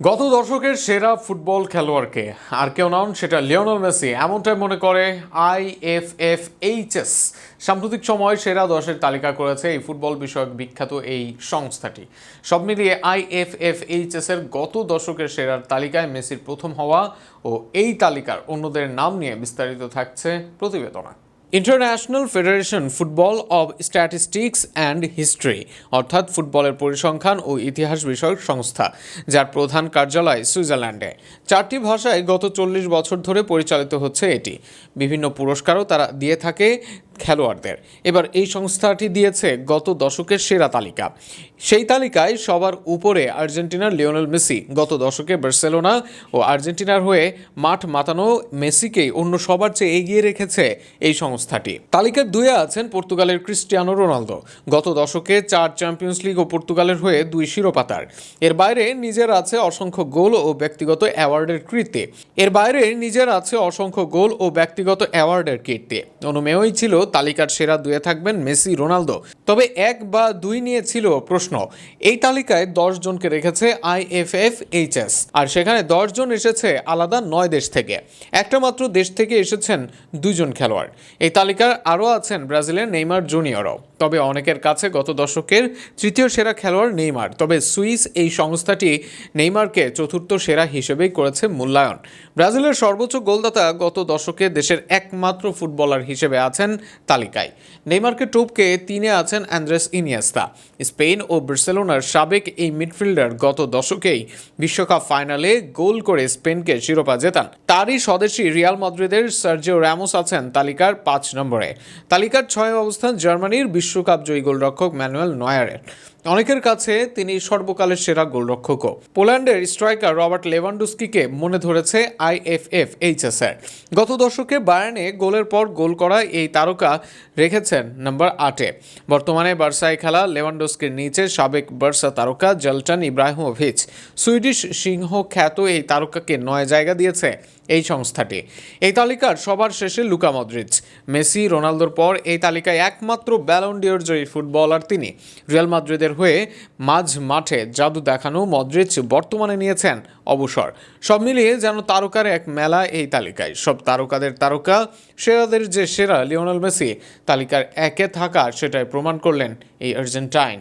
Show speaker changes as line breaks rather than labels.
গত দশকের সেরা ফুটবল খেলোয়াড়কে আর কেউ নন, সেটা লিওনেল মেসি। এমনটাই মনে করে আই এফ এফ আইএফএফএইচএস সাম্প্রতিক সময় সেরা দশের তালিকা করেছে এই ফুটবল বিষয়ক বিখ্যাত এই সংস্থাটি। সব মিলিয়ে আইএফএফএইচএস এর গত দশকের সেরার তালিকায় মেসির প্রথম হওয়া ও এই তালিকার অন্যদের নাম নিয়ে বিস্তারিত থাকছে প্রতিবেদনা। International federation football of statistics and history অর্থাৎ ফুটবলের পরিসংখ্যান ও ইতিহাস বিষয়ক সংস্থা, যার প্রধান কার্যালয় সুইজারল্যান্ডে। চারটি ভাষায় গত চল্লিশ বছর ধরে পরিচালিত হচ্ছে এটি। বিভিন্ন পুরস্কারও তারা দিয়ে থাকে খেলোয়াড়দের। এবার এই সংস্থাটি দিয়েছে গত দশকের সেরা তালিকা। সেই তালিকায় সবার উপরে আর্জেন্টিনার লিওনেল মেসি, গত দশকে বার্সেলোনা ও আর্জেন্টিনার হয়ে মাঠ মাতানো মেসিকেই অন্য সবার চেয়ে এগিয়ে রেখেছে এই সংস্থাটি। তালিকার দুয়ে আছেন পর্তুগালের ক্রিস্টিয়ানো রোনালদো। গত দশকে চার চ্যাম্পিয়ন্স লিগ ও পর্তুগালের হয়ে দুই শিরোপাতার। এর বাইরে নিজের আছে অসংখ্য গোল ও ব্যক্তিগত অ্যাওয়ার্ডের কীর্তি। এর বাইরে নিজের আছে অসংখ্য গোল ও ব্যক্তিগত অ্যাওয়ার্ডের কীর্তি। অনুমেয়ই ছিল তালিকার সেরা দুয়ে থাকবেন মেসি, রোনালদো। তবে এক বা দুই নিয়ে ছিল প্রশ্ন। এই তালিকায় দশ জনকে রেখেছে আইএফএফ এইচএস আর সেখানে জন এসেছে আলাদা নয় দেশ থেকে। একটা মাত্র দেশ থেকে এসেছেন দুজন খেলোয়াড়। এই তালিকার আরও আছেন ব্রাজিলের নেইমার জুনিয়রও। তবে অনেকের কাছে গত দশকের তৃতীয় সেরা খেলোয়াড় নেইমার। তবে সুইস এই সংস্থাটি নেইমারকে চতুর্থ সেরা হিসেবেই করেছে মূল্যায়ন। ব্রাজিলের সর্বোচ্চ গোলদাতা গত দশকে দেশের একমাত্র ফুটবলার হিসেবে আছেন তালিকায়। নেইমারকে টোপকে তিনে আছেন অ্যান্ড্রেস ইনিয়াস্তা। স্পেন ও বার্সেলোনার সাবেক এই মিডফিল্ডার গত দশকেই বিশ্বকাপ ফাইনালে গোল করে স্পেনকে শিরোপা জেতান। তারই স্বদেশী রিয়াল মাদ্রিদের সার্জিও র্যামোস আছেন তালিকার পাঁচ নম্বরে। তালিকার ছয় অবস্থান জার্মানির বিশ্বকাপ জয়ী গোলরক্ষক ম্যানুয়েল নয়ারের। অনেকের কাছে তিনি সর্বকালের সেরা গোলরক্ষকও। পোল্যান্ডের স্ট্রাইকার রবার্ট লেভানডুস্কিকে মনে ধরেছে আইএফএফ এইচএসএর গত দশকে বায়ার্নে গোলের পর গোল করা এই তারকা রেখেছেন নম্বর আটে। বর্তমানে বার্সায় খেলা লেভানডোস্কির নিচে সাবেক বার্সা তারকা জলটান ইব্রাহিমোভিচ। সুইডিশ সিংহ খ্যাত এই তারকাকে নয় জায়গা দিয়েছে। এই সংস্থাটি। এই তালিকার সবার শেষে লুকা মদ্রিচ মেসি, রোনালদোর পর এই তালিকায় একমাত্র ব্যালন্ডিয়র জয়ী ফুটবলার তিনি। রিয়াল মাদ্রিদের হয়ে মাঝ মাঠে জাদু দেখানো মদ্রিচ বর্তমানে নিয়েছেন অবসর। সব মিলিয়ে যেন তারকার এক মেলা এই তালিকায়। সব তারকাদের তারকা, সেরাদের যে সেরা লিওনেল মেসি, তালিকার একে থাকা সেটাই প্রমাণ করলেন এই আর্জেন্টাইন।